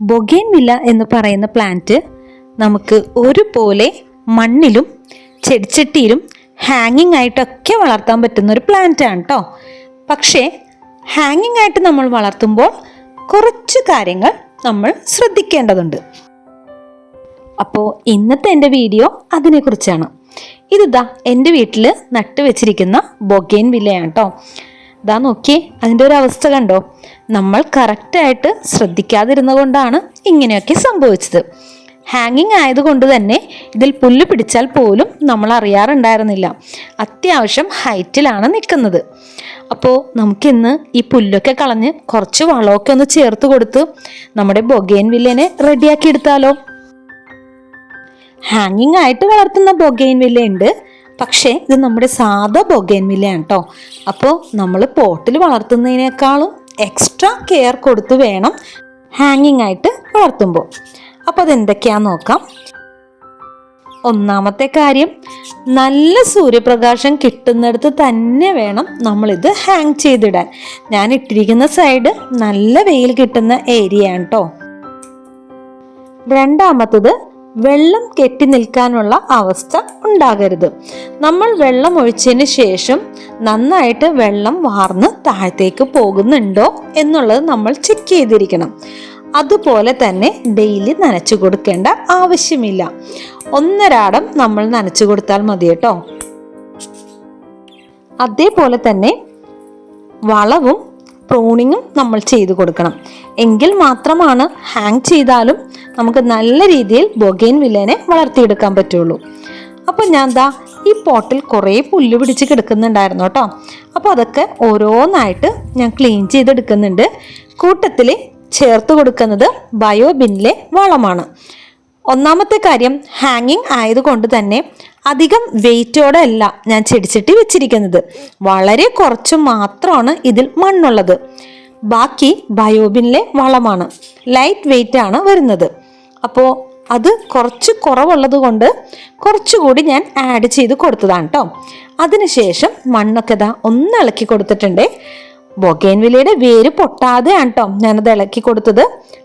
ബൊഗേൻ villa എന്ന് പറയുന്ന plant നമുക്ക് ഒരുപോലെ മണ്ണിലും ചെടിച്ചട്ടിയിലും ഹാങ്ങിങ് ആയിട്ടൊക്കെ വളർത്താൻ പറ്റുന്ന ഒരു പ്ലാന്റ് ആണ് കേട്ടോ പക്ഷേ ഹാങ്ങിങ് ആയിട്ട് നമ്മൾ വളർത്തുമ്പോൾ കുറച്ച് കാര്യങ്ങൾ നമ്മൾ ശ്രദ്ധിക്കേണ്ടതുണ്ട്. അപ്പോൾ ഇന്നത്തെ എന്റെ വീഡിയോ അതിനെക്കുറിച്ചാണ്. ഇതിതാ എന്റെ വീട്ടിൽ നട്ടുവെച്ചിരിക്കുന്ന ബൊഗേൻ വില്ലയാണ് കേട്ടോ ഇതാ നോക്കിയേ അതിന്റെ ഒരു അവസ്ഥ കണ്ടോ? നമ്മൾ കറക്റ്റായിട്ട് ശ്രദ്ധിക്കാതിരുന്ന കൊണ്ടാണ് ഇങ്ങനെയൊക്കെ സംഭവിച്ചത്. ഹാങ്ങിങ് ആയതുകൊണ്ട് തന്നെ ഇതിൽ പുല്ല് പിടിച്ചാൽ പോലും നമ്മൾ അറിയാറുണ്ടായിരുന്നില്ല. അത്യാവശ്യം ഹൈറ്റിലാണ് നിൽക്കുന്നത്. അപ്പോൾ നമുക്കിന്ന് ഈ പുല്ലൊക്കെ കളഞ്ഞ് കുറച്ച് വളമൊക്കെ ഒന്ന് ചേർത്ത് കൊടുത്ത് നമ്മുടെ ബൊഗേൻ വില്ലേനെ റെഡിയാക്കി എടുത്താലോ? ഹാങ്ങിങ് ആയിട്ട് വളർത്തുന്ന ബൊഗൈൻ വില്ല ഉണ്ട് പക്ഷേ ഇത് നമ്മുടെ സാധാ ബൊഗൈൻ വില്ലയാണ് കേട്ടോ അപ്പോൾ നമ്മൾ പോട്ടിൽ വളർത്തുന്നതിനേക്കാളും എക്സ്ട്രാ കെയർ കൊടുത്ത് വേണം ഹാങ്ങിങ് ആയിട്ട് വളർത്തുമ്പോൾ അപ്പോൾ അതെന്തൊക്കെയാന്ന് നോക്കാം. ഒന്നാമത്തെ കാര്യം നല്ല സൂര്യപ്രകാശം കിട്ടുന്നിടത്ത് തന്നെ വേണം നമ്മളിത് ഹാങ് ചെയ്തിടാൻ. ഞാൻ ഇട്ടിരിക്കുന്ന സൈഡ് നല്ല വെയിൽ കിട്ടുന്ന ഏരിയ ആണ് കേട്ടോ രണ്ടാമത്തത് വെള്ളം കെട്ടി നിൽക്കാനുള്ള അവസ്ഥ ഉണ്ടാകരുത്. നമ്മൾ വെള്ളം ഒഴിച്ചതിന് ശേഷം നന്നായിട്ട് വെള്ളം വാർന്ന് താഴത്തേക്ക് പോകുന്നുണ്ടോ എന്നുള്ളത് നമ്മൾ ചെക്ക് ചെയ്തിരിക്കണം. അതുപോലെ തന്നെ ഡെയിലി നനച്ചു കൊടുക്കേണ്ട ആവശ്യമില്ല. ഒന്നരാടം നമ്മൾ നനച്ചു കൊടുത്താൽ മതി കേട്ടോ. അതേപോലെ തന്നെ വളവും പ്രൂണിങ്ങും നമ്മൾ ചെയ്തു കൊടുക്കണം. എങ്കിൽ മാത്രമാണ് ഹാങ് ചെയ്താലും നമുക്ക് നല്ല രീതിയിൽ ബൊഗൈൻ വില്ലേനെ വളർത്തിയെടുക്കാൻ പറ്റുള്ളൂ. അപ്പോൾ ഞാൻ ദാ ഈ പോട്ടിൽ കുറേ പുല്ല് പിടിച്ച് കിടക്കുന്നുണ്ടായിരുന്നു കേട്ടോ. അപ്പോൾ അതൊക്കെ ഓരോന്നായിട്ട് ഞാൻ ക്ലീൻ ചെയ്തെടുക്കുന്നുണ്ട്. കൂട്ടത്തിൽ ചേർത്ത് കൊടുക്കുന്നത് ബയോബിനിലെ വളമാണ്. ഒന്നാമത്തെ കാര്യം ഹാങ്ങിങ് ആയതുകൊണ്ട് തന്നെ അധികം വെയിറ്റോടെ അല്ല ഞാൻ ചെടിച്ചട്ടി വെച്ചിരിക്കുന്നത്. വളരെ കുറച്ച് മാത്രമാണ് ഇതിൽ മണ്ണുള്ളത്. ബാക്കി ബയോബിനിലെ വളമാണ്. ലൈറ്റ് വെയിറ്റ് ആണ് വരുന്നത്. അപ്പോൾ അത് കുറച്ച് കുറവുള്ളത് കൊണ്ട് കുറച്ചുകൂടി ഞാൻ ആഡ് ചെയ്ത് കൊടുത്തതാണ് കേട്ടോ അതിനുശേഷം മണ്ണൊക്കെ ഇതാ ഒന്ന് ഇളക്കി കൊടുത്തിട്ടുണ്ട്. ബൊഗേൻവിലയുടെ വേര് പൊട്ടാതെയാണ് കേട്ടോ ഞാനത് ഇളക്കി കൊടുത്തത്.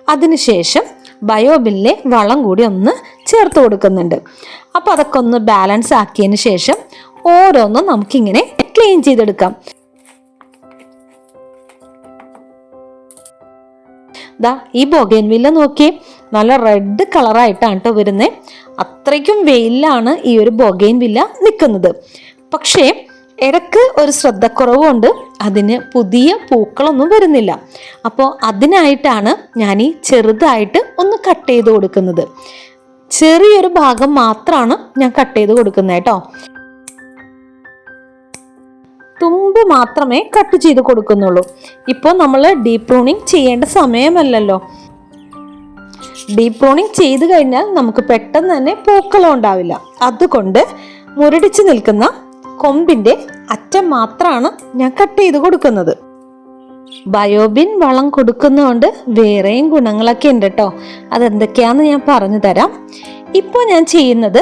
അതിനുശേഷം ബയോബില്ലെ വളം കൂടി ഒന്ന് ചേർത്ത് കൊടുക്കുന്നുണ്ട്. അപ്പോൾ അതൊക്കെ ഒന്ന് ബാലൻസ് ആക്കിയതിന് ശേഷം ഓരോന്നും നമുക്കിങ്ങനെ ക്ലീൻ ചെയ്തെടുക്കാം. ദാ ഈ ബൊഗേൻവില്ല നോക്കി നല്ല റെഡ് കളറായിട്ടാണ് കേട്ടോ വരുന്നത് അത്രയ്ക്കും വെയിലാണ് ഈ ഒരു ബൊഗേൻവില്ല നിൽക്കുന്നത്. പക്ഷേ ഇടയ്ക്ക് ഒരു ശ്രദ്ധക്കുറവ് കൊണ്ട് അതിന് പുതിയ പൂക്കളൊന്നും വരുന്നില്ല. അപ്പോൾ അതിനായിട്ടാണ് ഞാൻ ഈ ചെറുതായിട്ട് ഒന്ന് കട്ട് ചെയ്ത് കൊടുക്കുന്നത്. ചെറിയൊരു ഭാഗം മാത്രമാണ് ഞാൻ കട്ട് ചെയ്ത് കൊടുക്കുന്നത് കേട്ടോ. തുമ്പ് മാത്രമേ കട്ട് ചെയ്ത് കൊടുക്കുന്നുള്ളൂ. ഇപ്പോൾ നമ്മൾ ഡീപ് പ്രൂണിങ് ചെയ്യേണ്ട സമയമല്ലല്ലോ. ഡീപ് പ്രൂണിങ് ചെയ്ത് കഴിഞ്ഞാൽ നമുക്ക് പെട്ടെന്ന് തന്നെ പൂക്കളും ഉണ്ടാവില്ല അതുകൊണ്ട് മുരടിച്ച് നിൽക്കുന്ന കൊമ്പിന്റെ അറ്റം മാത്രമാണ് ഞാൻ കട്ട് ചെയ്ത് കൊടുക്കുന്നത്. ബയോബിൻ വളം കൊടുക്കുന്നതുകൊണ്ട് വേറെയും ഗുണങ്ങളൊക്കെ ഉണ്ട് കേട്ടോ അതെന്തൊക്കെയാണെന്ന് ഞാൻ പറഞ്ഞു തരാം. ഇപ്പോൾ ഞാൻ ചെയ്യുന്നത്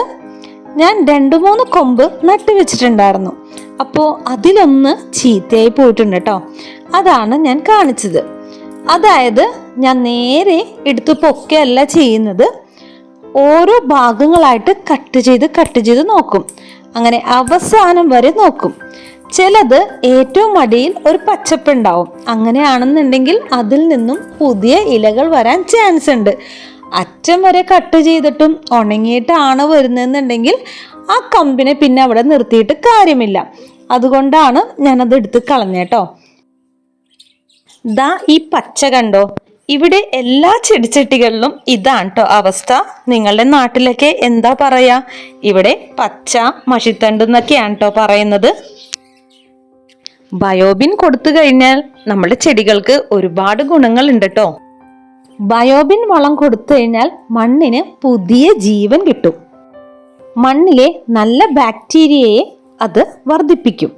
ഞാൻ രണ്ട് മൂന്ന് കൊമ്പ് നട്ടു വെച്ചിട്ടുണ്ടായിരുന്നു. അപ്പോൾ അതിലൊന്ന് ചീത്തയായി പോയിട്ടുണ്ട് കേട്ടോ അതാണ് ഞാൻ കാണിച്ചത്. അതായത് ഞാൻ നേരെ എടുത്ത് പൊക്കെയല്ല ചെയ്യുന്നത്. ഓരോ ഭാഗങ്ങളായിട്ട് കട്ട് ചെയ്ത് കട്ട് ചെയ്ത് നോക്കും. അങ്ങനെ അവസാനം വരെ നോക്കും. ചിലത് ഏറ്റവും അടിയിൽ ഒരു പച്ചപ്പ് ഉണ്ടാവും അങ്ങനെയാണെന്നുണ്ടെങ്കിൽ അതിൽ നിന്നും പുതിയ ഇലകൾ വരാൻ ചാൻസ് ഉണ്ട്. അറ്റം വരെ കട്ട് ചെയ്തിട്ടും ഉണങ്ങിയിട്ടാണ് വരുന്നതെന്നുണ്ടെങ്കിൽ ആ കമ്പിനെ പിന്നെ അവിടെ നിർത്തിയിട്ട് കാര്യമില്ല. അതുകൊണ്ടാണ് ഞാനത് എടുത്ത് കളഞ്ഞേട്ടോ ദാ ഈ പച്ച കണ്ടോ? ഇവിടെ എല്ലാ ചെടിച്ചട്ടികളിലും ഇതാണ് കേട്ടോ അവസ്ഥ. നിങ്ങളുടെ നാട്ടിലൊക്കെ എന്താ പറയാ? ഇവിടെ പച്ച മഷിത്തണ്ട് എന്നൊക്കെയാണ് കേട്ടോ പറയുന്നത്. ബയോബിൻ കൊടുത്തു കഴിഞ്ഞാൽ നമ്മുടെ ചെടികൾക്ക് ഒരുപാട് ഗുണങ്ങൾ ഉണ്ട് കേട്ടോ ബയോബിൻ വളം കൊടുത്തു കഴിഞ്ഞാൽ മണ്ണിന് പുതിയ ജീവൻ കിട്ടും. മണ്ണിലെ നല്ല ബാക്ടീരിയയെ അത് വർദ്ധിപ്പിക്കും.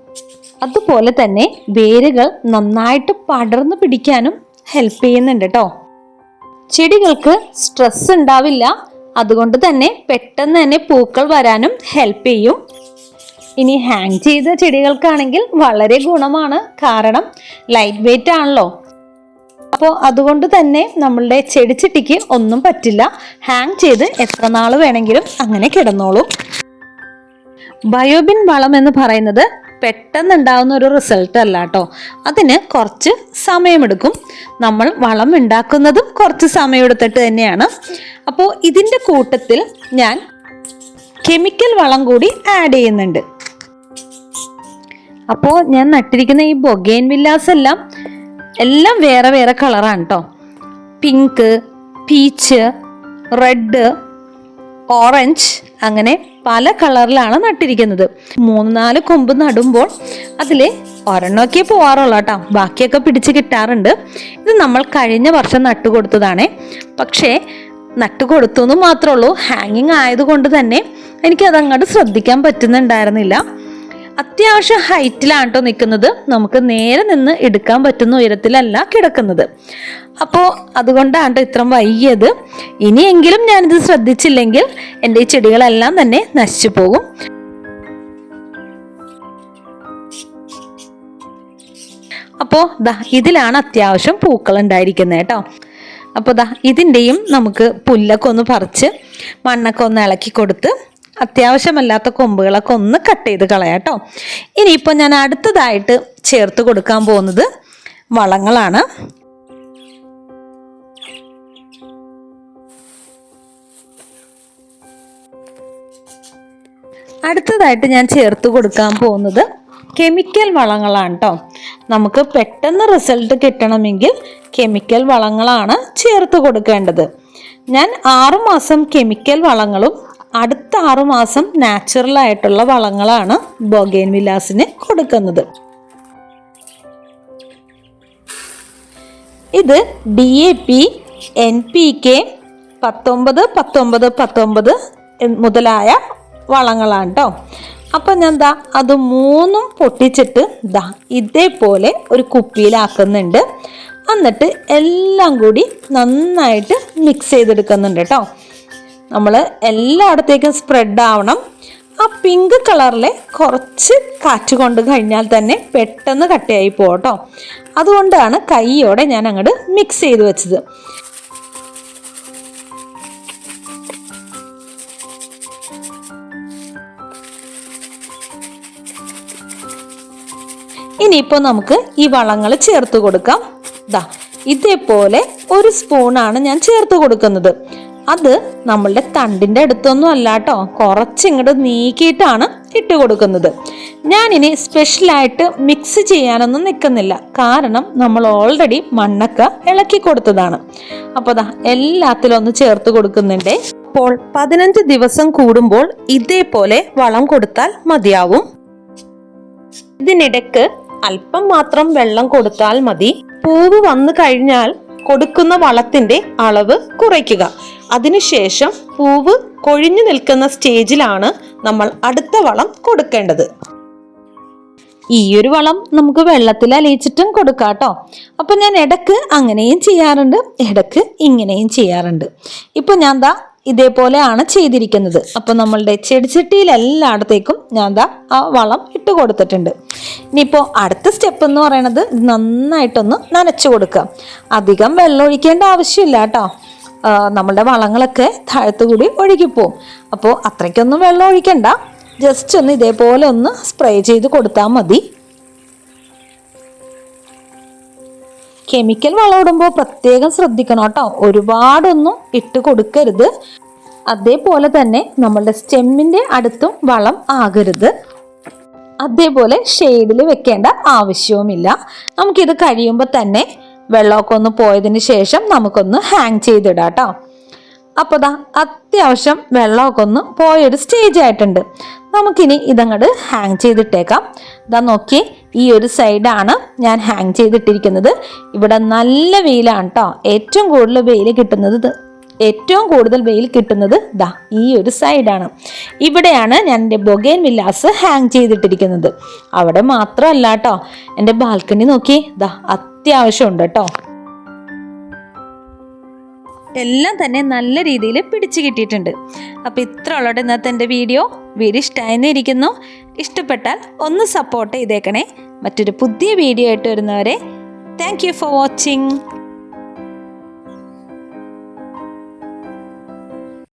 അതുപോലെ തന്നെ വേരുകൾ നന്നായിട്ട് പടർന്നു പിടിക്കാനും ഹെൽപ്പ് ചെയ്യുന്നുണ്ട് കേട്ടോ ചെടികൾക്ക് സ്ട്രെസ് ഉണ്ടാവില്ല അതുകൊണ്ട് തന്നെ പെട്ടെന്ന് തന്നെ പൂക്കൾ വരാനും ഹെൽപ്പ് ചെയ്യും. ഇനി ഹാങ് ചെയ്ത ചെടികൾക്കാണെങ്കിൽ വളരെ ഗുണമാണ്. കാരണം ലൈറ്റ് വെയിറ്റ് ആണല്ലോ. അപ്പോൾ അതുകൊണ്ട് തന്നെ നമ്മളുടെ ചെടിച്ചട്ടിക്ക് ഒന്നും പറ്റില്ല. ഹാങ് ചെയ്ത് എത്ര നാൾ വേണമെങ്കിലും അങ്ങനെ കിടന്നോളും. ബയോബിൻ വളം എന്ന് പറയുന്നത് പെട്ടെന്ന് ഉണ്ടാകുന്ന ഒരു റിസൾട്ട് അല്ല കേട്ടോ. അതിന് കുറച്ച് സമയമെടുക്കും. നമ്മൾ വളം ഉണ്ടാക്കുന്നതും കുറച്ച് സമയമെടുത്തിട്ട് തന്നെയാണ്. അപ്പോൾ ഇതിന്റെ കൂട്ടത്തിൽ ഞാൻ കെമിക്കൽ വളം കൂടി ആഡ് ചെയ്യുന്നുണ്ട്. അപ്പോൾ ഞാൻ നട്ടിരിക്കുന്ന ഈ ബൊഗേൻ വില്ലാസ് എല്ലാം എല്ലാം വേറെ വേറെ കളറാണ് കേട്ടോ പിങ്ക് പീച്ച് റെഡ് ഓറഞ്ച് അങ്ങനെ പല കളറിലാണ് നട്ടിരിക്കുന്നത്. മൂന്ന് നാല് കൊമ്പ് നടുമ്പോൾ അതിൽ ഒരെണ്ണമൊക്കെ പോവാറുള്ളൂ കേട്ടോ ബാക്കിയൊക്കെ പിടിച്ച് കിട്ടാറുണ്ട്. ഇത് നമ്മൾ കഴിഞ്ഞ വർഷം നട്ടുകൊടുത്തതാണേ. പക്ഷേ നട്ടുകൊടുത്തു എന്ന് മാത്രമേ ഉള്ളൂ. ഹാങ്ങിങ് ആയതുകൊണ്ട് തന്നെ എനിക്കത് അങ്ങോട്ട് ശ്രദ്ധിക്കാൻ പറ്റുന്നുണ്ടായിരുന്നില്ല. അത്യാവശ്യം ഹൈറ്റിലാണ് കേട്ടോ നിൽക്കുന്നത് നമുക്ക് നേരെ നിന്ന് എടുക്കാൻ പറ്റുന്ന ഉയരത്തിലല്ല കിടക്കുന്നത്. അപ്പോൾ അതുകൊണ്ടാണ് ഇത്ര വൈകിയത്. ഇനിയെങ്കിലും ഞാനിത് ശ്രദ്ധിച്ചില്ലെങ്കിൽ എന്റെ ഈ ചെടികളെല്ലാം തന്നെ നശിച്ചു പോകും. അപ്പോൾ ദാ ഇതിലാണ് അത്യാവശ്യം പൂക്കൾ ഉണ്ടായിരിക്കുന്നത് കേട്ടോ. അപ്പോൾ ദാ ഇതിന്റെയും നമുക്ക് പുല്ലൊക്കെ ഒന്ന് പറിച്ച് മണ്ണൊക്കെ ഒന്ന് ഇളക്കി കൊടുത്ത് അത്യാവശ്യമല്ലാത്ത കൊമ്പുകളൊക്കെ ഒന്ന് കട്ട് ചെയ്ത് കളയാട്ടോ ഇനിയിപ്പോൾ ഞാൻ അടുത്തതായിട്ട് ചേർത്ത് കൊടുക്കാൻ പോകുന്നത് വളങ്ങളാണ്. അടുത്തതായിട്ട് ഞാൻ ചേർത്ത് കൊടുക്കാൻ പോകുന്നത് കെമിക്കൽ വളങ്ങളാണ് കേട്ടോ. നമുക്ക് പെട്ടെന്ന് റിസൾട്ട് കിട്ടണമെങ്കിൽ കെമിക്കൽ വളങ്ങളാണ് ചേർത്ത് കൊടുക്കേണ്ടത്. ഞാൻ ആറുമാസം കെമിക്കൽ വളങ്ങളും അടുത്ത ആറുമാസം നാച്ചുറൽ ആയിട്ടുള്ള വളങ്ങളാണ് ബൊഗേൻ വിലാസിന് കൊടുക്കുന്നത്. ഇത് D A P N P K പത്തൊമ്പത് പത്തൊമ്പത് പത്തൊമ്പത് മുതലായ വളങ്ങളാണ് കേട്ടോ അപ്പം ഞാൻ ദാ അത് മൂന്നും പൊട്ടിച്ചിട്ട് ദാ ഇതേപോലെ ഒരു കുപ്പിയിലാക്കുന്നുണ്ട്. എന്നിട്ട് എല്ലാം കൂടി നന്നായിട്ട് മിക്സ് ചെയ്തെടുക്കുന്നുണ്ട് കേട്ടോ നമ്മൾ എല്ലായിടത്തേക്കും സ്പ്രെഡ് ആവണം. ആ പിങ്ക് കളറിലെ കുറച്ച് കാറ്റ് കൊണ്ട് കഴിഞ്ഞാൽ തന്നെ പെട്ടെന്ന് കട്ടയായി പോകട്ടോ അതുകൊണ്ടാണ് കൈയോടെ ഞാൻ അങ്ങോട്ട് മിക്സ് ചെയ്ത് വെച്ചത്. ഇനിയിപ്പോൾ നമുക്ക് ഈ വളങ്ങൾ ചേർത്ത് കൊടുക്കാം. ഇതാ ഇതേപോലെ ഒരു സ്പൂണാണ് ഞാൻ ചേർത്ത് കൊടുക്കുന്നത്. അത് നമ്മളുടെ തണ്ടിന്റെ അടുത്തൊന്നും അല്ല കേട്ടോ കുറച്ചിങ്ങോട്ട് നീക്കിയിട്ടാണ് ഇട്ട് കൊടുക്കുന്നത്. ഞാനിനി സ്പെഷ്യലായിട്ട് മിക്സ് ചെയ്യാനൊന്നും നിൽക്കുന്നില്ല. കാരണം നമ്മൾ ഓൾറെഡി മണ്ണൊക്കെ ഇളക്കി കൊടുത്തതാണ്. അപ്പോൾ അതാ എല്ലാത്തിലും ഒന്ന് ചേർത്ത് കൊടുക്കുന്നുണ്ട്. അപ്പോൾ പതിനഞ്ച് ദിവസം കൂടുമ്പോൾ ഇതേപോലെ വളം കൊടുത്താൽ മതിയാവും. ഇതിനിടക്ക് അല്പം മാത്രം വെള്ളം കൊടുത്താൽ മതി. പൂവ് വന്നു കഴിഞ്ഞാൽ കൊടുക്കുന്ന വളത്തിന്റെ അളവ് കുറയ്ക്കുക. അതിനുശേഷം പൂവ് കൊഴിഞ്ഞു നിൽക്കുന്ന സ്റ്റേജിലാണ് നമ്മൾ അടുത്ത വളം കൊടുക്കേണ്ടത്. ഈ ഒരു വളം നമുക്ക് വെള്ളത്തിൽ അലിയിച്ചിട്ടും കൊടുക്കാം കേട്ടോ അപ്പം ഞാൻ ഇടയ്ക്ക് അങ്ങനെയും ചെയ്യാറുണ്ട് ഇടയ്ക്ക് ഇങ്ങനെയും ചെയ്യാറുണ്ട്. ഇപ്പം ഞാൻ ദാ ഇതേപോലെയാണ് ചെയ്തിരിക്കുന്നത്. അപ്പോൾ നമ്മളുടെ ചെടിച്ചട്ടിയിൽ എല്ലായിടത്തേക്കും ഞാൻ ദാ ആ വളം ഇട്ട് കൊടുത്തിട്ടുണ്ട്. ഇനിയിപ്പോൾ അടുത്ത സ്റ്റെപ്പ് എന്ന് പറയുന്നത് നന്നായിട്ടൊന്ന് നനച്ചു കൊടുക്കുക. അധികം വെള്ളം ഒഴിക്കേണ്ട ആവശ്യമില്ല കേട്ടോ. നമ്മളുടെ വളങ്ങളൊക്കെ താഴത്തു കൂടി ഒഴുകിപ്പോവും. അപ്പോൾ അത്രയ്ക്കൊന്നും വെള്ളം ഒഴിക്കണ്ട. ജസ്റ്റ് ഒന്ന് ഇതേപോലെ ഒന്ന് സ്പ്രേ ചെയ്ത് കൊടുത്താൽ മതി. കെമിക്കൽ വളമിടുമ്പോൾ പ്രത്യേകം ശ്രദ്ധിക്കണം കേട്ടോ. ഒരുപാടൊന്നും ഇട്ട് കൊടുക്കരുത്. അതേപോലെ തന്നെ നമ്മളുടെ സ്റ്റെമ്മിന്റെ അടുത്തും വളം ആകരുത്. അതേപോലെ ഷെയ്ഡിൽ വെക്കേണ്ട ആവശ്യവുമില്ല. നമുക്കിത് കഴിയുമ്പോൾ തന്നെ വെള്ളമൊക്കെ ഒന്ന് പോയതിന് ശേഷം നമുക്കൊന്ന് ഹാങ് ചെയ്തിടാം കേട്ടോ. അപ്പോൾ ദാ അത്യാവശ്യം വെള്ളമൊക്കെ ഒന്ന് പോയൊരു സ്റ്റേജ് ആയിട്ടുണ്ട്. നമുക്കിനി ഇതങ്ങോട്ട് ഹാങ് ചെയ്തിട്ടേക്കാം. ഇതാ നോക്കി ഈ ഒരു സൈഡാണ് ഞാൻ ഹാങ് ചെയ്തിട്ടിരിക്കുന്നത്. ഇവിടെ നല്ല വെയിലാണ് കേട്ടോ. ഏറ്റവും കൂടുതൽ വെയിൽ കിട്ടുന്നത് ഏറ്റവും കൂടുതൽ വെയിൽ കിട്ടുന്നത് ദാ ഈ ഒരു സൈഡാണ് ഇവിടെയാണ് ഞാൻ എന്റെ ബൊഗേൻ വില്ലാസ് ഹാങ് ചെയ്തിട്ടിരിക്കുന്നത്. അവിടെ മാത്രമല്ല കേട്ടോ എന്റെ ബാൽക്കണി നോക്കി ദാ അത്യാവശ്യമുണ്ട് കേട്ടോ എല്ലാം തന്നെ നല്ല രീതിയിൽ പിടിച്ചു കിട്ടിയിട്ടുണ്ട്. അപ്പോൾ ഇത്ര ഉള്ളത് ഇന്നത്തെ എന്റെ വീഡിയോ വീഡിയോ ഇഷ്ടമായെന്ന് ഇരിക്കുന്നു. ഇഷ്ടപ്പെട്ടാൽ ഒന്ന് സപ്പോർട്ട് ചെയ്തേക്കണേ. മറ്റൊരു പുതിയ വീഡിയോ ആയിട്ട് വരുന്നവരെ താങ്ക് യു ഫോർ വാച്ചിങ്